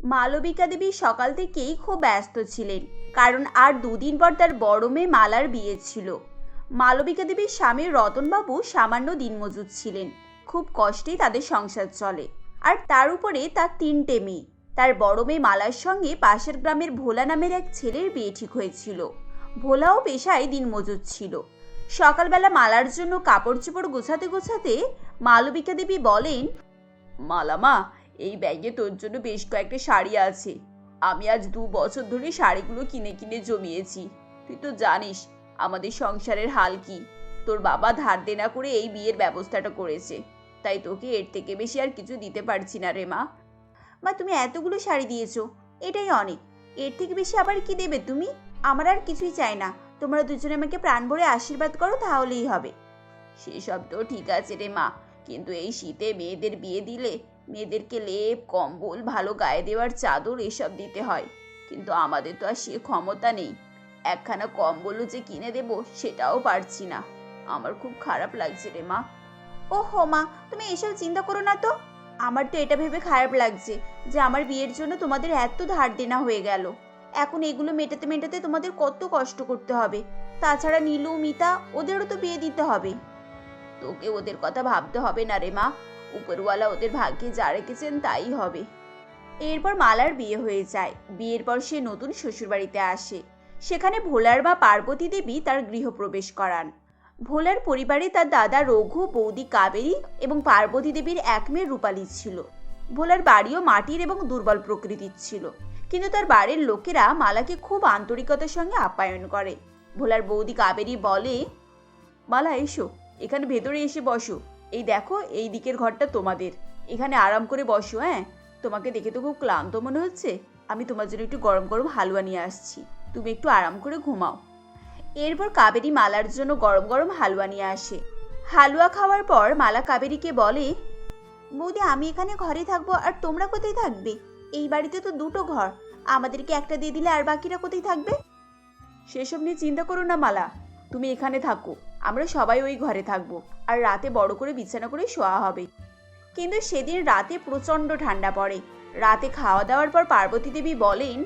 মালবিকা দেবী সকাল থেকেই খুব ব্যস্ত ছিলেন, কারণ আর দুদিন পর তার বড় মেয়ে মালার বিয়ে ছিল। মালবিকা দেবীর স্বামী রতনবাবু সামান্য দিনমজুর ছিলেন, খুব কষ্টেই তাদের সংসার চলে। আর তার উপরে তার তিনটে মেয়ে, তার বড় মেয়ে মালার সঙ্গে পাশের গ্রামের ভোলা নামের এক ছেলের বিয়ে ঠিক হয়েছিল। ভোলাও পেশায় দিনমজুর ছিল। সকালবেলা মালার জন্য কাপড় চোপড় গোছাতে গোছাতে মালবিকা দেবী বলেন, মালামা এই ব্যাগে তোর জন্য বেশ কয়েকটা শাড়ি আছে। আমি আজ দু বছর ধরে শাড়িগুলো কিনে কিনে জমিয়েছি। তুই তো জানিস আমাদের সংসারের হাল কি। তোর বাবা ধার দেনা করে এই বিয়ের ব্যবস্থাটা করেছে। তাই তোকে এর থেকে বেশি আর কিছু দিতে পারছি না রে মা। মা, তুমি এতগুলো শাড়ি দিয়েছ, এটাই অনেক। এর থেকে বেশি আবার কি দেবে তুমি? আমার আর কিছুই চাই না। তোমরা দুজনে আমাকে প্রাণ ভরে আশীর্বাদ করো, তাহলেই হবে। সেসব তো ঠিক আছে রে মা, কিন্তু এই শীতে মেয়েদের বিয়ে দিলে মেয়েদেরকে লেপ কম্বল ভালো গায়ে দেওয়ার চাদর এসব দিতে হয়। কিন্তু আমাদের তো আর সে ক্ষমতা নেই। একখানা কম্বলও যে কিনে দেব সেটাও পারছি না। আমার খুব খারাপ লাগছে রে মা। ও হো মা তুমি এসব চিন্তা করো না তো। আমার তো এটা ভেবে খারাপ লাগছে যে আমার বিয়ের জন্য তোমাদের এত ধার দেনা হয়ে গেল। এখন এগুলো মেটাতে মেটাতে তোমাদের কত কষ্ট করতে হবে। তাছাড়া নীলু মিতা ওদেরও তো বিয়ে দিতে হবে। তোকে ওদের কথা ভাবতে হবে না রে মা। উপরওয়ালা ওদের ভাগ্যে যা রেখেছেন তাই হবে। এরপর মালার বিয়ে হয়ে যায়। বিয়ের পর সে নতুন শ্বশুরবাড়িতে আসে। সেখানে ভোলার বা পার্বতী দেবী তার গৃহপ্রবেশ করান। ভোলার পরিবারে তার দাদা রঘু, বৌদি কাবেরী এবং পার্বতী দেবীর এক মেয়ে রূপালী ছিল। ভোলার বাড়িও মাটির এবং দুর্বল প্রকৃতির ছিল। কিন্তু তার বাড়ির লোকেরা মালাকে খুব আন্তরিকতার সঙ্গে আপ্যায়ন করে। ভোলার বৌদি কাবেরী বলে, মালা, এসো। এখানে ভেতরে এসে বসো। এই দেখো, এই দিকের ঘরটা তোমাদের। এখানে আরাম করে বসো হ্যাঁ? তোমাকে দেখে তো খুব ক্লান্ত মনে হচ্ছে। আমি তোমার জন্য একটু গরম গরম হালুয়া নিয়ে আসছি। তুমি একটু আরাম করে ঘুমাও। এরপর কাবেরী মালার জন্য গরম গরম হালুয়া নিয়ে আসে। হালুয়া খাওয়ার পর মালা কাবেরীকে বলে, বৌদি, আমি এখানে ঘরে থাকব, আর তোমরা কোথায় থাকবে? এই বাড়িতে তো দুটো ঘর। আমাদেরকে একটা দিয়ে দিলে আর বাকিরা কোথায় থাকবে? সেসব নিয়ে চিন্তা করো না মালা। তুমি এখানে থাকো। আমরা সবাই ওই ঘরে থাকব। আর রাতে বড় করে বিছানা করে শোয়া হবে। কিন্তু সেদিন রাতে প্রচণ্ড ঠান্ডা পড়ে। রাতে খাওয়া দাওয়ার পর পার্বতী দেবী বলেন,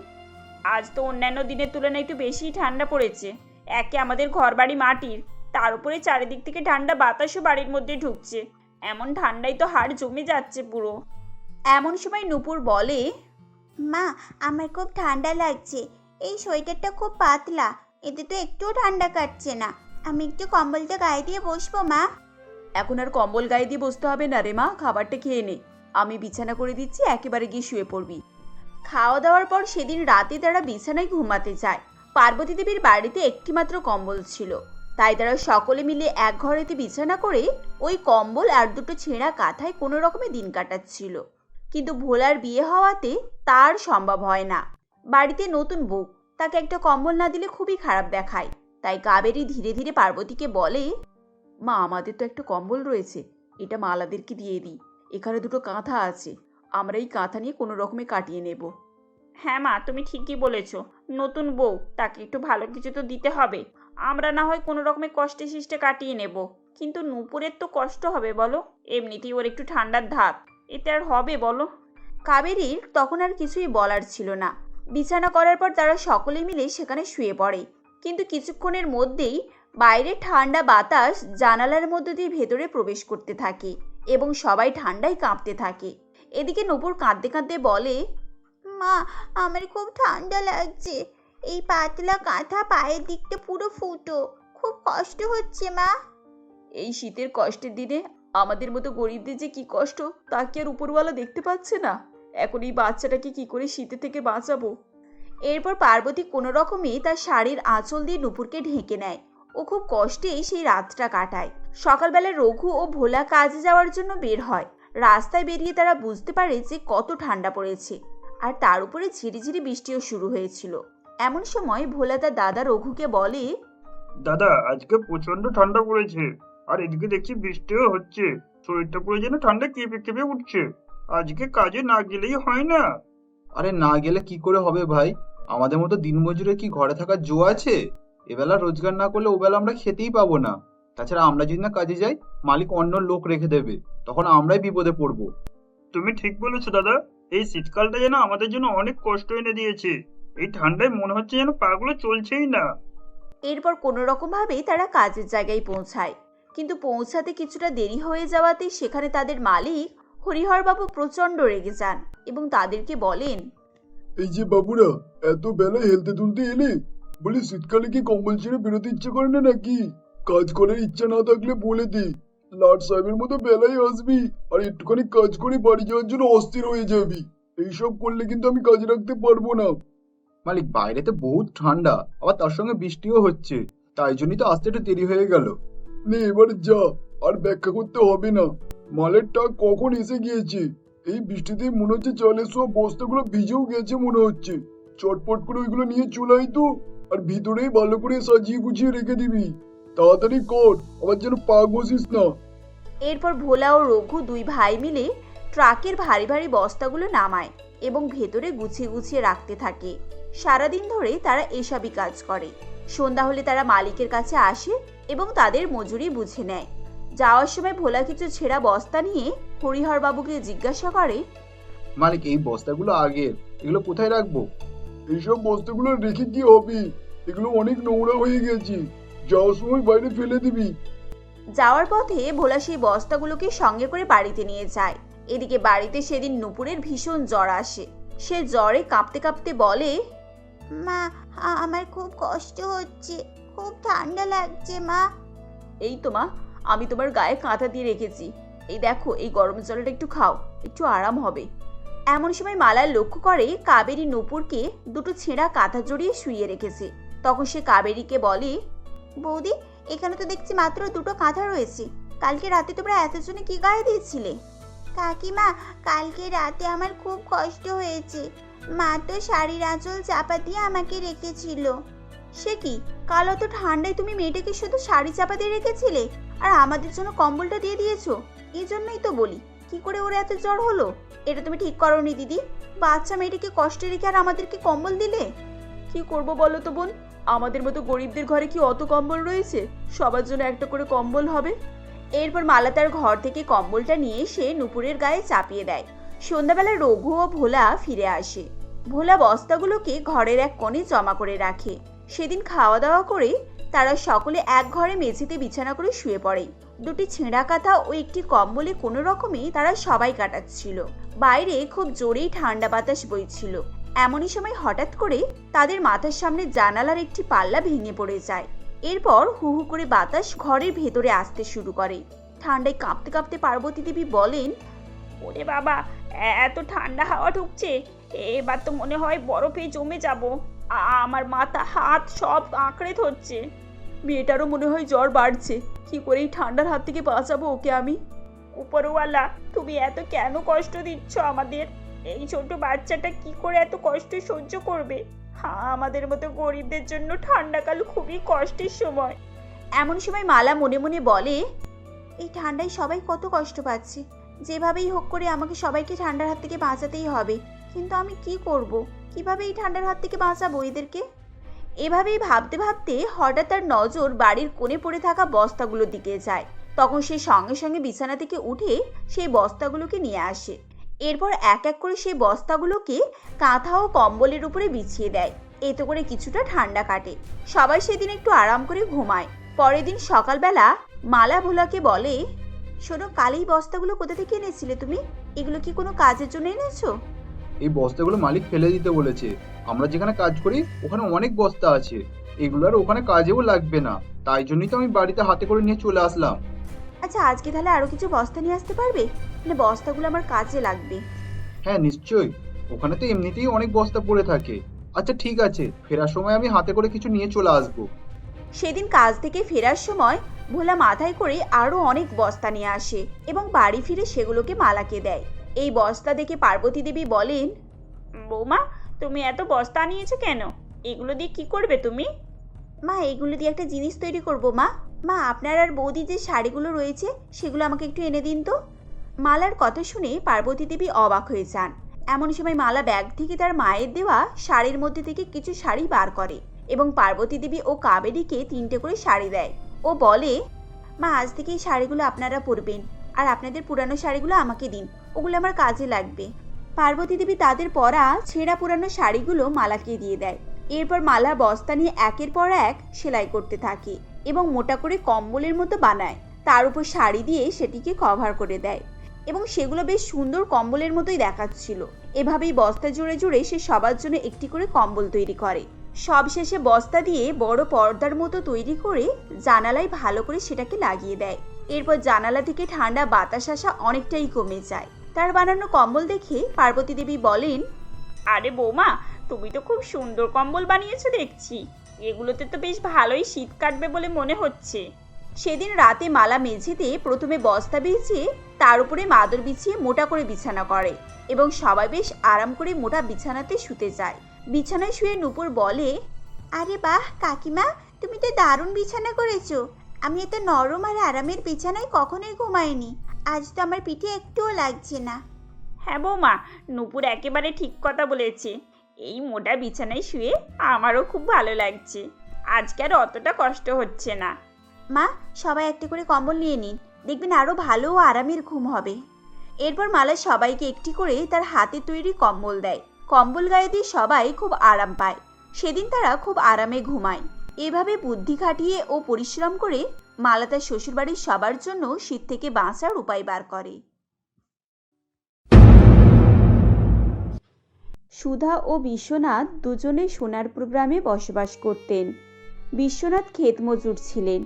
আজ তো অন্যান্য দিনের তুলনায় একটু বেশি ঠান্ডা পড়েছে। একে আমাদের ঘরবাড়ি মাটির। তার উপরে চারিদিক থেকে ঠান্ডা বাতাসও বাড়ির মধ্যে ঢুকছে। এমন ঠান্ডায় তো হাড় জমে যাচ্ছে পুরো। এমন সময় নূপুর বলে, মা, আমার খুব ঠান্ডা লাগছে। এই সোয়েটারটা খুব পাতলা। এতে তো একটুও ঠান্ডা কাটছে না। আমি একটু কম্বলটা গায়ে দিয়ে বসবো, মা। এখন আর কম্বল গায়ে দিয়ে বসতে হবে না রে মা, খাবারটা খেয়ে নে। আমি বিছানা করে দিচ্ছি, একেবারে গিয়ে শুয়ে পড়বি। খাওয়া দাওয়ার পর সেদিন রাতে তারা বিছানায় ঘুমাতে যায়। পার্বতী দেবীর বাড়িতে একটিমাত্র কম্বল ছিল। তাই তারা সকলে মিলে এক ঘরেতে বিছানা করে ওই কম্বল আর দুটো ছেঁড়া কাঁথায় কোনো রকমে দিন কাটাচ্ছিল। কিন্তু ভোলার বিয়ে হওয়াতে তার সম্ভব হয় না। বাড়িতে নতুন বউ, তাকে একটা কম্বল না দিলে খুবই খারাপ দেখায়। তাই কাবেরী ধীরে ধীরে পার্বতীকে বলে মা আমাদের তো একটা কম্বল রয়েছে এটা মালাদেরকে দিয়ে দিই। এখানে দুটো কাঁথা আছে আমরা এই কাঁথা নিয়ে কোনো রকমে কাটিয়ে নেব। হ্যাঁ মা তুমি ঠিকই বলেছ। নতুন বউ তাকে একটু ভালো কিছু তো দিতে হবে। আমরা না হয় কোনো রকমে কষ্টে শিষ্টে কাটিয়ে নেব। কিন্তু নূপুরের তো কষ্ট হবে বলো এমনিতেই ওর একটু ঠান্ডার ধাত। এতে আর হবে বলো? কাবেরীর তখন আর কিছুই বলার ছিল না। বিছানা করার পর তারা সকলে মিলে সেখানে শুয়ে পড়ে। কিন্তু কিছুক্ষণের মধ্যেই বাইরে ঠান্ডা বাতাস জানালার মধ্য দিয়ে ভেতরে প্রবেশ করতে থাকে এবং সবাই ঠান্ডায় কাঁপতে থাকে। এদিকে নপুর কাঁদতে কাঁদতে বলে, মা, আমার খুব ঠান্ডা লাগছে। এই পাতলা কাঁথা পায়ের দিকটা পুরো ফুটো। খুব কষ্ট হচ্ছে, মা। এই শীতের কষ্টের দিনে আমাদের মতো গরিবদের যে কি কষ্ট, তা কি আর উপরওয়ালা দেখতে পাচ্ছে না? এখন এই বাচ্চাটাকে কি করে শীতে থেকে বাঁচাবো? এরপর পার্বতী কোনো রকমে তার শাড়ির আঁচল দিয়ে নুপুরকে ঢেকে নেয়। ও খুব কষ্টেই সেই রাতটা কাটায়। সকালবেলা রঘু ও ভোলা কাজে যাওয়ার জন্য বের হয়। রাস্তায় বেরিয়ে তারা বুঝতে পারে যে কত ঠান্ডা পড়েছে। আর তার উপরে ঝিরিঝিরি বৃষ্টিও শুরু হয়েছিল। এমন সময় ভোলা তার দাদা রঘুকে বলে, দাদা, আজকে প্রচণ্ড ঠান্ডা পড়েছে। আর এদিকে দেখছি বৃষ্টিও হচ্ছে। শরীরটা পুরো যেন ঠান্ডা কেঁপে কেঁপে উঠছে। আজকে কাজে না গেলেই হয় না। আরে না গেলে কি করে হবে ভাই? আমাদের মতো দিনমজুরের কি ঘরে থাকার জো আছে? এবেলা রোজগার না করলে ওবেলা আমরা খেতেই পাবো না। তাছাড়া আমরা যদি না কাজে যাই মালিক অন্য লোক রেখে দেবে। তখন আমরাই বিপদে পড়ব। তুমি ঠিক বলেছ দাদা। এই শীতকালটা যেন আমাদের জন্য অনেক কষ্ট এনে দিয়েছে। এই ঠান্ডায় মনে হচ্ছে যেন পাগুলো চলছেই না। এরপর কোনো রকমভাবেই তারা কাজের জায়গায় পৌঁছায়। কিন্তু পৌঁছাতে কিছুটা দেরি হয়ে যাওয়াতে সেখানে তাদের মালিক হরিহরবাবু প্রচণ্ড রেগে যান এবং তাদেরকে বলেন এই যে বাবুরা এত বেলায় হেলতে তুলতে এলে? বলি শীতকালে কি কম্বল ছেড়ে বেরোতে ইচ্ছে করে না নাকি? কাজ করার ইচ্ছা না থাকলে বলে দে। লাট সাহেবের মতো বেলায় আসবি আর একটুখানি কাজ করে বাড়ি যাওয়ার জন্য অস্থির হয়ে যাবি। এইসব করলে কিন্তু আমি কাজে রাখতে পারব না। মালিক বাইরে তো বহুত ঠান্ডা আবার তার সঙ্গে বৃষ্টিও হচ্ছে। তাই জন্যই তো আসতে একটু দেরি হয়ে গেল। নে এবার যা আর ব্যাখ্যা করতে হবে না। মালের টাক কখন এসে গিয়েছে? এই বৃষ্টিতে মনে হচ্ছে চালের সব বস্তাগুলো ভিজেও গেছে মনে হচ্ছে। চটপট করে ওইগুলো নিয়ে চলে আয় তো, আর ভিতরেই ভালো করে সাজিয়ে গুছিয়ে রেখে দিবি। তাড়াতাড়ি কর আবার যেন পা ঘষিস না। এরপর ভোলা ও রঘু দুই ভাই মিলে ট্রাকের ভারী ভারী বস্তাগুলো নামায় এবং ভেতরে গুছিয়ে গুছিয়ে রাখতে থাকে। সারাদিন ধরে তারা এসবই কাজ করে। সন্ধ্যা হলে তারা মালিকের কাছে আসে এবং তাদের মজুরি বুঝে নেয়। যাওয়ার সময় ভোলা কিছু ছেঁড়া বস্তা নিয়ে হরিহর বাবুকে জিজ্ঞাসা করে মালিক এই বস্তাগুলো আগের এগুলো কোথায় রাখব? এইসব বস্তাগুলো রেখে কি হবে? এগুলো অনেক নোংরা হয়ে গেছে। যাওয়ার সময় বাইরে ফেলে দিবি। যাওয়ার পথে ভোলা সেই বস্তাগুলোকে সঙ্গে করে বাড়িতে নিয়ে যায়। এদিকে বাড়িতে সেদিন নুপুরের ভীষণ জ্বর আসে। সে জ্বরে কাঁপতে কাঁপতে বলে মা আমার খুব কষ্ট হচ্ছে। খুব ঠান্ডা লাগছে মা। এই তো মা আমি তোমার গায়ে কাঁথা দিয়ে রেখেছি। এই দেখো, এই গরম জলটা একটু খাও, একটু আরাম হবে। এমন সময় মালার লক্ষ্য করে কাবেরী নুপুরকে দুটো ছেঁড়া কাঁথা জড়িয়ে শুইয়ে রেখেছে। তখন সে কাবেরীকে বলে, বৌদি, এখানে তো দেখছি মাত্র দুটো কাঁথা রয়েছে। কালকে রাতে তোমরা এতজনে কি গায়ে দিয়েছিলে? কাকিমা, কালকে রাতে আমার খুব কষ্ট হয়েছে। মা তো শাড়ির আঁচল চাপা দিয়ে আমাকে রেখেছিল। সে কি, কাল অত ঠান্ডায় তুমি মেয়েটাকে শুধু শাড়ি চাপা দিয়ে রেখেছিলে? আর আমাদের জন্য কম্বলটা দিয়ে দিয়েছ? এই জন্যই তো বলি। কি করে ওর এত জ্বর হলো? এটা তুমি ঠিক করনি দিদি। বাচ্চা মেয়েটাকে কষ্টে রেখে আর আমাদেরকে কম্বল দিলে? কি করব বলো তো বোন? আমাদের মতো গরিবদের ঘরে কি অত কম্বল রয়েছে? সবার জন্য একটা করে কম্বল হবে। এরপর মালা তার ঘর থেকে কম্বলটা নিয়ে এসে নুপুরের গায়ে চাপিয়ে দেয়। সন্ধ্যাবেলা রঘু ও ভোলা ফিরে আসে। ভোলা বস্তাগুলোকে ঘরের এক কোণে জমা করে রাখে। সেদিন খাওয়া দাওয়া করে তারা সকলে এক ঘরে মেঝেতে বিছানা করে শুয়ে পড়ে। দুটি ছেঁড়া কাঁথা ও একটি কম্বলে কোনো রকমে তারা সবাই কাটাচ্ছিল। বাইরে খুব জোরেই ঠান্ডা বাতাস বইছিল। এমনই সময় হঠাৎ করে তাদের মাথার সামনে জানালার একটি পাল্লা ভেঙে পড়ে যায়। এরপর হু হু করে বাতাস ঘরের ভেতরে আসতে শুরু করে। ঠান্ডায় কাঁপতে কাঁপতে পার্বতী দেবী বলেন, ওরে বাবা এত ঠান্ডা হাওয়া ঢুকছে। এবার তো মনে হয় বরফে জমে যাব। আমার মাথা, হাত সব আঁকড়ে ধরছে। মেয়েটারও মনে হয় জ্বর বাড়ছে। কি করে এই ঠান্ডার হাত থেকে বাঁচাবো ওকে আমি? উপরওয়ালা, তুমি এত কেন কষ্ট দিচ্ছ আমাদের? এই ছোট বাচ্চাটা কি করে এত কষ্ট সহ্য করবে? হ্যাঁ আমাদের মতো গরিবদের জন্য ঠান্ডাকাল খুবই কষ্টের সময়। এমন সময় মালা মনে মনে বলে, এই ঠান্ডায় সবাই কত কষ্ট পাচ্ছে। যেভাবেই হোক করে আমাকে সবাইকে ঠান্ডার হাত থেকে বাঁচাতেই হবে। কিন্তু আমি কি করব? কীভাবে এই ঠান্ডার হাত থেকে বাঁচাবো এদেরকে? এভাবেই ভাবতে ভাবতে হঠাৎ তার নজর বাড়ির কোণে পড়ে থাকা বস্তাগুলোর দিকে যায়। তখন সে সঙ্গে সঙ্গে বিছানা থেকে উঠে সেই বস্তাগুলোকে নিয়ে আসে। এরপর এক এক করে সেই বস্তাগুলোকে কাঁথা ও কম্বলের উপরে বিছিয়ে দেয়। এতে করে কিছুটা ঠান্ডা কাটে। সবাই সেদিন একটু আরাম করে ঘুমায়। পরের দিন সকালবেলা মালা ভোলাকে বলে, শোনো, কাল এই বস্তাগুলো কোথা থেকে এনেছিলে তুমি? এগুলো কি কোনো কাজের জন্য এনেছো? এই বস্তাগুলো মালিক ফেলে দিতে বলেছে। আমরা যেখানে কাজ করি ওখানে অনেক বস্তা আছে। এগুলো আর ওখানে কাজেও লাগবে না। তাই জন্যই তো আমি বাড়িতে হাতে করে নিয়ে চলে আসলাম। আচ্ছা আজকে তাহলে আরও কিছু বস্তা নিয়ে আসতে পারবে? মানে বস্তাগুলো আমার কাজে লাগবে। হ্যাঁ নিশ্চয়ই। ওখানে তো এমনিতেই অনেক বস্তা পড়ে থাকে। আচ্ছা ঠিক আছে। ফেরার সময় আমি হাতে করে কিছু নিয়ে চলে আসব। সেদিন কাজ থেকে ফেরার সময় ভোলা মাথায় করে আরও অনেক বস্তা নিয়ে আসে এবং বাড়ি ফিরে সেগুলোকে মালাকে দেয়। এই বস্তা দেখে পার্বতী দেবী বলেন, বৌমা, তুমি এত বস্তা নিয়েছো কেন? এগুলো দিয়ে কি করবে তুমি? মা, এগুলো দিয়ে একটা জিনিস তৈরি করব, মা। মা, আপনার আর বৌদি যে শাড়িগুলো রয়েছে, সেগুলো আমাকে একটু এনে দিন তো। মালার কথা শুনে পার্বতী দেবী অবাক হয়ে যান। এমন সময় মালা ব্যাগ থেকে তার মায়ের দেওয়া শাড়ির মধ্যে থেকে কিছু শাড়ি বার করে এবং পার্বতী দেবী ও কাবেরীকে তিনটে করে শাড়ি দেয়। ও বলে, মা, আজ থেকে এই শাড়িগুলো আপনারা পরবেন আর আপনাদের পুরানো শাড়িগুলো আমাকে দিন। ওগুলো আমার কাজে লাগবে। পার্বতী দেবী তাদের পরা ছেঁড়া পুরানো শাড়িগুলো মালাকে দিয়ে দেয়। এরপর মালা বস্তা নিয়ে একের পর এক সেলাই করতে থাকে এবং মোটা করে কম্বলের মতো বানায়। তার উপর শাড়ি দিয়ে সেটিকে কভার করে দেয় এবং সেগুলো বেশ সুন্দর কম্বলের মতোই দেখাচ্ছিল। এভাবেই বস্তা জুড়ে জুড়ে সে সবার জন্য একটি করে কম্বল তৈরি করে। সবশেষে বস্তা দিয়ে বড় পর্দার মতো তৈরি করে জানালায় ভালো করে সেটাকে লাগিয়ে দেয়। এরপর জানালা থেকে ঠান্ডা বাতাস আসা অনেকটাই কমে যায়। তার বানানো কম্বল দেখে পার্বতী দেবী বলেন, আরে বৌমা, তুমি তো খুব সুন্দর কম্বল বানিয়েছো দেখছি। এগুলোতে তো বেশ ভালোই শীত কাটবে বলে মনে হচ্ছে। সেদিন রাতে মালা মেঝেতে প্রথমে বস্তা বিছিয়ে তার উপরে মাদর বিছিয়ে মোটা করে বিছানা করে এবং সবাই বেশ আরাম করে মোটা বিছানাতে শুতে যায়। বিছানায় শুয়ে নূপুর বলে, আরে বাহ, কাকিমা, তুমি তো দারুণ বিছানা করেছ। আমি এত নরম আর আরামের বিছানায় কখনোই ঘুমাইনি। আজ তো আমার পিঠে একটুও লাগছে না। হ্যাঁ বৌমা নূপুর একেবারে ঠিক কথা বলেছে। এই মোটা বিছানায় শুয়ে আমারও খুব ভালো লাগছে। আজকে আর অতটা কষ্ট হচ্ছে না। মা সবাই একটা করে কম্বল নিয়ে নিন। দেখবেন আরও ভালো ও আরামের ঘুম হবে। এরপর মালা সবাইকে একটি করে তার হাতে তৈরি কম্বল দেয়। কম্বল গায়ে দিয়ে সবাই খুব আরাম পায়। সেদিন তারা খুব আরামে ঘুমায়। এভাবে বুদ্ধি খাটিয়ে ও পরিশ্রম করে মালা তার শ্বশুরবাড়ির সবার জন্য শীত থেকে বাঁচার উপায় বার করে। সুধা ও বিশ্বনাথ দুজনে সোনারপুর গ্রামে বসবাস করতেন। বিশ্বনাথ ক্ষেত মজুর ছিলেন।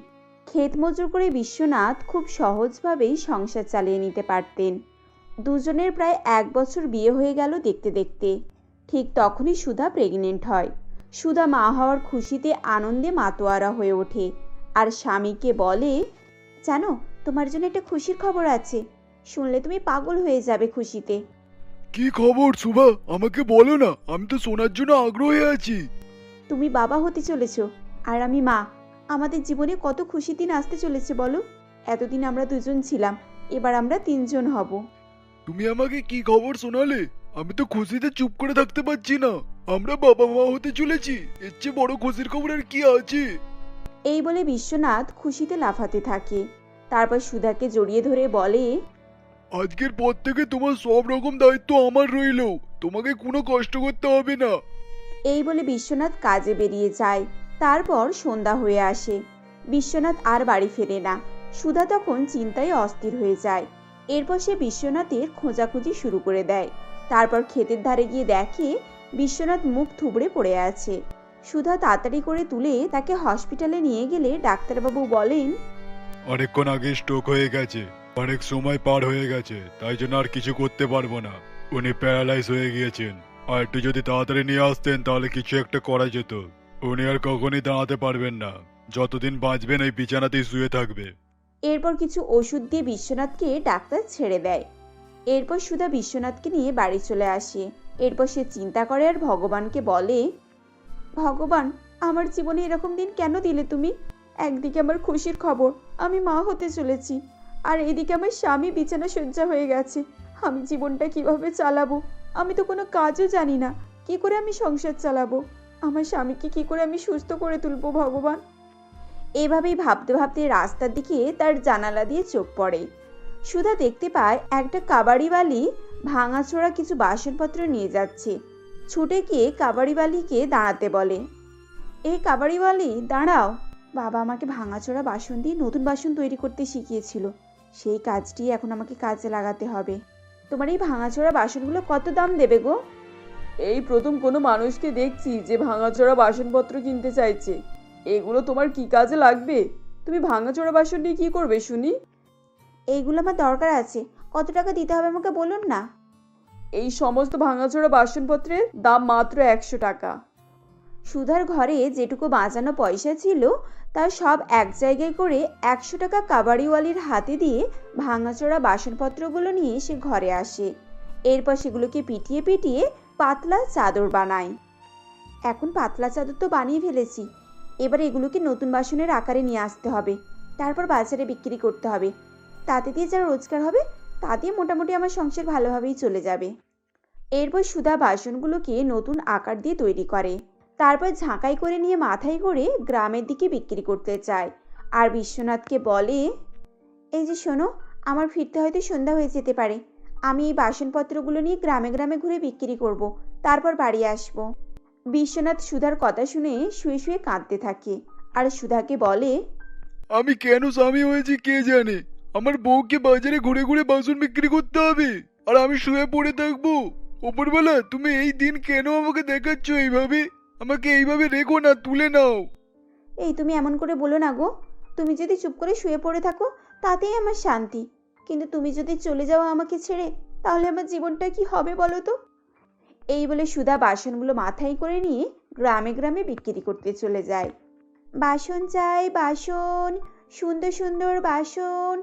ক্ষেত মজুর করে বিশ্বনাথ খুব সহজভাবেই সংসার চালিয়ে নিতে পারতেন। দুজনের প্রায় এক বছর বিয়ে হয়ে গেল দেখতে দেখতে। ঠিক তখনই সুধা প্রেগনেন্ট হয়। সুধা মা হওয়ার খুশিতে আনন্দে মাতোয়ারা হয়ে ওঠে। আর স্বামীকে বলে জানো তোমার জন্য একটা খুশির খবর আছে। শুনলে তুমি পাগল হয়ে যাবে খুশিতে। কি খবর সুভা? আমাকে বলো না আমি তো শোনার জন্য আগ্রহী আছি। তুমি বাবা হতে চলেছো আর আমি মা। আমাদের জীবনে কত খুশি দিন আসতে চলেছে বলো? এতদিন আমরা দুজন ছিলাম এবার আমরা তিনজন হব। তুমি আমাকে কি খবর শোনালে? আমি তো খুশিতে চুপ করে থাকতে পারছি না। আমরা বাবা মা হতে চলেছি এর চেয়ে বড় খুশির খবর আর কি আছে? এই বলে বিশ্বনাথ খুশিতে লাফাতে থাকে। তারপর সুধাকে জড়িয়ে ধরে বলে আজকের পর থেকে তোমার সব রকম দায়িত্ব আমার রইল। তোমাকে কোনো কষ্ট করতে হবে না। এই বলে বিশ্বনাথ কাজে বেরিয়ে যায়। তারপর সন্ধ্যা হয়ে আসে। বিশ্বনাথ আর বাড়ি ফেরে না। সুধা তখন চিন্তায় অস্থির হয়ে যায়। এরপর সে বিশ্বনাথের খোঁজাখুঁজি শুরু করে দেয়। তারপর ক্ষেতের ধারে গিয়ে দেখে বিশ্বনাথ মুখ থুবড়ে পড়ে আছে। সুধা তাড়াতাড়ি করে তুলে তাকে হসপিটালে নিয়ে গেলে ডাক্তারবাবু বলেন অনেকক্ষণ আগে স্ট্রোক হয়ে গেছে অনেক সময় পার হয়ে গেছে তাই জন্য আর কিছু করতে পারব না। উনি প্যারালাইজ হয়ে গিয়েছেন। আর একটু যদি তাড়াতাড়ি নিয়ে আসতেন তাহলে কিছু একটা করা যেত। উনি আর কখনই দাঁড়াতে পারবেন না। যতদিন বাঁচবেন এই বিছানাতেই শুয়ে থাকবে। এরপর কিছু ওষুধ দিয়ে বিশ্বনাথকে ডাক্তার ছেড়ে দেয়। এরপর সুধা বিশ্বনাথকে নিয়ে বাড়ি চলে আসে। এরপর সে চিন্তা করে আর ভগবানকে বলে ভগবান, আমার জীবনে এরকম দিন কেন দিলে তুমি? একদিকে আমার খুশির খবর, আমি মা হতে চলেছি। আর এদিকে আমার স্বামী বিছানা শয্যা হয়ে গেছে। আমি জীবনটা কীভাবে চালাবো? আমি তো কোনো কাজও জানি না। কি করে আমি সংসার চালাবো? আমার স্বামীকে কি করে আমি সুস্থ করে তুলবো ভগবান? এভাবেই ভাবতে ভাবতে রাস্তার দিকে তার জানালা দিয়ে চোখ পড়ে। সুধা দেখতে পায় একটা কাবাড়িওয়ালি ভাঙাচোরা কিছু বাসনপত্র নিয়ে যাচ্ছে। ছুটে গিয়ে কাবাড়িওয়ালিকে দাঁড়াতে বলে। এই কাবাড়িওয়ালি দাঁড়াও। বাবা আমাকে ভাঙাচোরা বাসন দিয়ে নতুন বাসন তৈরি করতে শিখিয়েছিল। সেই কাজটি এখন আমাকে কাজে লাগাতে হবে। তোমার এই ভাঙাচোরা বাসনগুলো কত দাম দেবে গো? এই প্রথম কোনো মানুষকে দেখছি যে ভাঙাচোরা বাসনপত্র কিনতে চাইছে। এগুলো তোমার কি কাজে লাগবে? তুমি ভাঙাচোরা বাসন নিয়ে কি করবে শুনি? এইগুলো আমার দরকার আছে। কত টাকা দিতে হবে আমাকে বলুন না? এই সমস্ত ভাঙাচোরা বাসনপত্রের দাম মাত্র একশো টাকা। সুধার ঘরে যেটুকু বাঁচানো পয়সা ছিল, তার সব এক জায়গায় করে একশো টাকা কাবাড়িওয়ালির হাতে দিয়ে ভাঙাচোরা বাসনপত্রগুলো নিয়ে সে ঘরে আসে। এরপর সেগুলোকে পিটিয়ে পিটিয়ে পাতলা চাদর বানায়। এখন পাতলা চাদর তো বানিয়ে ফেলেছি। এবার এগুলোকে নতুন বাসনের আকারে নিয়ে আসতে হবে। তারপর বাজারে বিক্রি করতে হবে। তাতে দিয়ে যা রোজগার হবে তা দিয়ে মোটামুটি আমার সংসার ভালোভাবেই চলে যাবে। এরপর সুধা বাসনগুলোকে নতুন আকার দিয়ে তৈরি করে। তারপর ঝাঁকাই করে নিয়ে মাথায় করে গ্রামের দিকে বিক্রি করতে চায়। আর বিশ্বনাথকে বলে, এই যে শোনো, আমার ফিরতে হয়তো সন্ধ্যা হয়ে যেতে পারে। আমি এই বাসনপত্রগুলো নিয়ে গ্রামে গ্রামে ঘুরে বিক্রি করব, তারপর বাড়ি আসব বিশ্বনাথ সুধার কথা শুনে শুয়ে শুয়ে কাঁদতে থাকে। আর সুধাকে বলে, আমি কেন স্বামী হয়েছি কে জানে? আমার বউকে বাজারে ঘুরে ঘুরে বাসন বিক্রি করতে হবে। আর আমি শুয়ে পড়ে থাকব। ওপরবেলা, তুমি এই দিন কেন আমাকে দেখাচ্ছ এইভাবে? আমাকে এইভাবে রেখো না, তুলে নাও। এই তুমি এমন করে বলো না গো। তুমি যদি চুপ করে শুয়ে পড়ে থাকো, তাতেই আমার শান্তি। কিন্তু তুমি যদি চলে যাও আমাকে ছেড়ে, তাহলে আমার জীবনটা কি হবে বলো তো? এই বলে সুধা বাসনগুলো মাথায় করে নিয়ে গ্রামে গ্রামে বিক্রি করতে চলে যায়। বাসন চাই বাসন, সুন্দর সুন্দর বাসন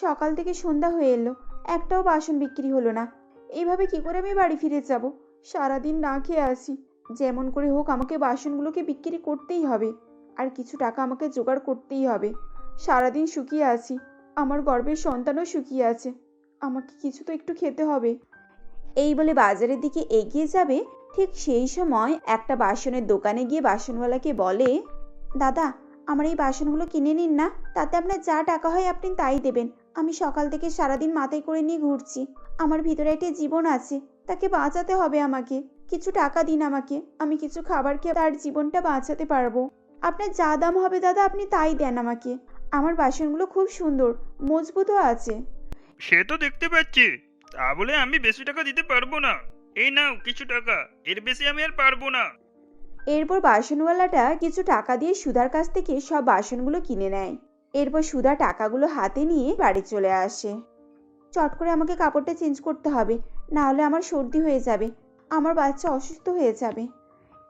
সকাল থেকে সন্ধ্যা হয়ে এলো। একটাও বাসন বিক্রি হলো না। এইভাবে কি করে আমি বাড়ি ফিরে যাব? সারাদিন না খেয়ে আসি যেমন করে হোক আমাকে বাসনগুলোকে বিক্রি করতেই হবে। আর কিছু টাকা আমাকে জোগাড় করতেই হবে। সারাদিন শুকিয়ে আছি। আমার গর্ভের সন্তানও শুকিয়ে আছে। আমাকে কিছু তো একটু খেতে হবে। এই বলে বাজারের দিকে এগিয়ে যাবে, ঠিক সেই সময় একটা বাসনের দোকানে গিয়ে বাসনওয়ালাকে বলে, দাদা, আমার এই বাসনগুলো কিনে নিন না। তাতে আপনার যা টাকা হয় আপনি তাই দেবেন। আমি সকাল থেকে সারাদিন মাথায় করে নিয়ে ঘুরছি। আমার ভিতরে একটা জীবন আছে তাকে বাঁচাতে হবে আমাকে। কিছু টাকা দিন আমাকে আমি কিছু খাবার খেয়ে তার জীবনটা বাঁচাতে পারব। আপনার যা দাম হবে দাদা আপনি তাই দেন আমাকে। আমার বাসনগুলো খুব সুন্দর মজবুতও আছে। সে তো দেখতে পাচ্ছি। তা বলে আমি বেশি টাকা দিতে পারব না। এই নাও কিছু টাকা এর বেশি আমি আর পারব না। এরপর বাসনওয়ালাটা কিছু টাকা দিয়ে সুধার কাছ থেকে সব বাসনগুলো কিনে নেয়। এরপর সুধা টাকাগুলো হাতে নিয়ে বাড়ি চলে আসে। চট করে আমাকে কাপড়টা চেঞ্জ করতে হবে না হলে আমার সর্দি হয়ে যাবে, আমার বাচ্চা অসুস্থ হয়ে যাবে।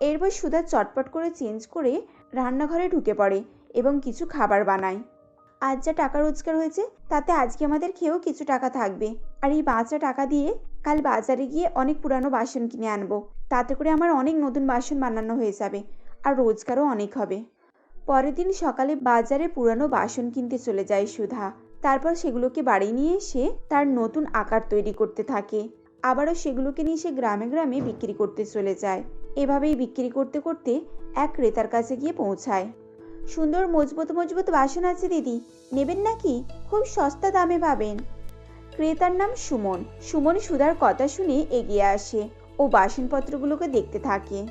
এরপর সুধা চটপট করে চেঞ্জ করে রান্নাঘরে ঢুকে পড়ে এবং কিছু খাবার বানায়। আজ যা টাকা রোজগার হয়েছে, তাতে আজকে আমাদের খেয়েও কিছু টাকা থাকবে। আর এই বাঁচা টাকা দিয়ে কাল বাজারে গিয়ে অনেক পুরানো বাসন কিনে আনব। তাতে করে আমার অনেক নতুন বাসন বানানো হয়ে যাবে, আর রোজগারও অনেক হবে। পরের দিন সকালে বাজারে পুরানো বাসন কিনতে চলে যায় সুধা। তারপর সেগুলোকে বাড়ি নিয়ে এসে তার নতুন আকার তৈরি করতে থাকে। আবারও সেগুলোকে নিয়ে সে গ্রামে গ্রামে বিক্রি করতে চলে যায়। এভাবেই বিক্রি করতে করতে এক ক্রেতার কাছে গিয়ে পৌঁছায়। সুন্দর মজবুত মজবুত বাসন আছে দিদি, নেবেন নাকি? খুব সস্তা দামে পাবেন। ক্রেতার নাম সুমন। সুমন সুধার কথা শুনে এগিয়ে আসে ও বাসনপত্রগুলোকে দেখতে থাকে।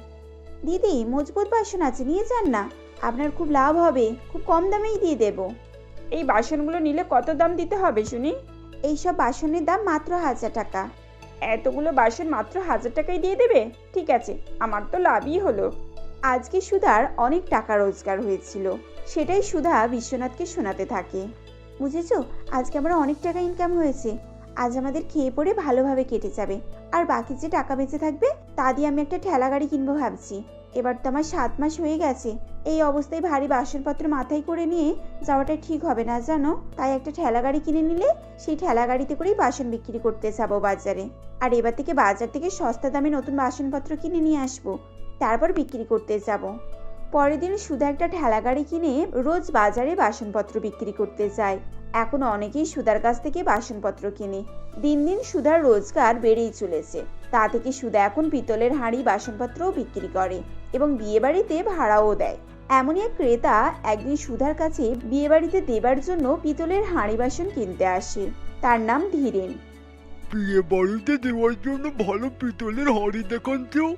দিদি, মজবুত বাসন আছে, নিয়ে যান না। আপনার খুব লাভ হবে খুব কম দামেই দিয়ে দেব। এই বাসনগুলো নিলে কত দাম দিতে হবে শুনি? এইসব বাসনের দাম মাত্র হাজার টাকা। এতগুলো বাসন মাত্র হাজার টাকায় দিয়ে দেবে? ঠিক আছে আমার তো লাভই হলো। আজকে সুধার অনেক টাকা রোজগার হয়েছিল। সেটাই সুধা বিশ্বনাথকে শোনাতে থাকে। বুঝেছ? আজকে আমার অনেক টাকা ইনকাম হয়েছে। আজ আমাদের খেয়ে পড়ে ভালোভাবে কেটে যাবে। আর বাকি যে টাকা বেঁচে থাকবে তা দিয়ে আমি একটা ঠেলা গাড়ি কিনবো ভাবছি। এবার তো আমার সাত মাস হয়ে গেছে। এই অবস্থায় ভারী বাসনপত্র মাথায় করে নিয়ে যাওয়াটা ঠিক হবে না, জানো? তাই একটা ঠেলা গাড়ি কিনে নিলে সেই ঠেলা গাড়িতে করেই বাসন বিক্রি করতে যাব বাজারে। আর এবার থেকে বাজার থেকে সস্তা দামে নতুন বাসনপত্র কিনে নিয়ে আসব। তারপর বিক্রি করতে যাব। পরের দিন সুধা একটা ঠেলা গাড়ি কিনে রোজ বাজারে বাসনপত্র বিক্রি করতে যায়। এখন অনেকেই সুধার কাছ থেকে বাসনপত্র কিনে। দিন দিন সুধার রোজগার বেড়েই চলেছে। তা থেকে সুধা এখন পিতলের হাঁড়ি বাসনপত্রও বিক্রি করে। এবং বিয়েবাড়িতে ভাড়াও দেয়। এমনই এক ক্রেতা একদিন সুধার কাছে বিয়েবাড়িতে দেবার জন্য পিতলের হাঁড়ি বাসন কিনতে আসে। তার নাম ধীরেন। বিয়ে বাড়িতে দেওয়ার জন্য ভালো পিতলের হাঁড়ি দেখান তো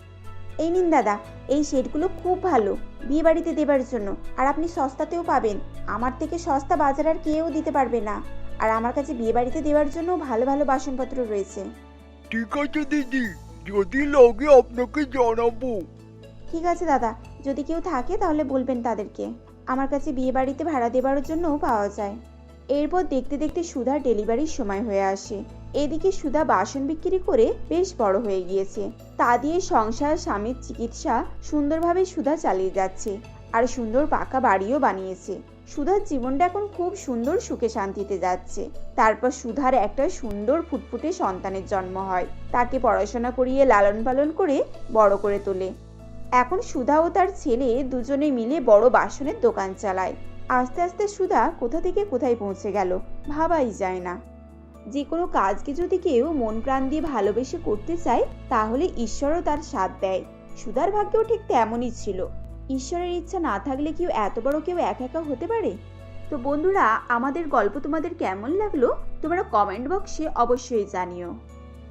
এই নিন দাদা এই সেটগুলো খুব ভালো বিয়ে বাড়িতে দেবার জন্য। আর আপনি সস্তাতেও পাবেন। আমার থেকে সস্তা বাজার আর কেউ দিতে পারবে না। আর আমার কাছে বিয়ে বাড়িতে দেওয়ার জন্য ভালো ভালো বাসনপত্র রয়েছে। ঠিক আছে দিদি যদি লাগে আপনাকে জানাব। ঠিক আছে, দাদা। যদি কেউ থাকে, তাহলে বলবেন তাদেরকে। আমার কাছে বিয়ে বাড়িতে ভাড়া দেবার জন্যও পাওয়া যায়। এরপর দেখতে দেখতে সুধার ডেলিভারির সময় হয়ে আসে। এদিকে সুধা বাসন বিক্রি করে বেশ বড় হয়ে গিয়েছে। তা দিয়ে সংসার, স্বামীর চিকিৎসা সুন্দরভাবে সুধা চালিয়ে যাচ্ছে আর সুন্দর পাকা বাড়িও বানিয়েছে। সুধার জীবনটা এখন খুব সুন্দর সুখে শান্তিতে যাচ্ছে। তারপর সুধার একটা সুন্দর ফুটফুটে সন্তানের জন্ম হয়। তাকে পড়াশোনা করিয়ে লালন পালন করে বড় করে তোলে। এখন সুধা ও তার ছেলে দুজনে মিলে বড় বাসনের দোকান চালায়। আস্তে আস্তে সুধা কোথা থেকে কোথায় পৌঁছে গেল ভাবাই যায় না। যে কোনো কাজকে যদি কেউ মন প্রাণ দিয়ে ভালোবেসে করতে চায়, তাহলে ঈশ্বরও তার সাথ দেয়। সুধার ভাগ্যেও ঠিক তেমনই ছিল। ঈশ্বরের ইচ্ছা না থাকলে কেউ এত বড় কেউ এক একা হতে পারে? তো বন্ধুরা, আমাদের গল্প তোমাদের কেমন লাগল? তোমরা কমেন্ট বক্সে অবশ্যই জানিও।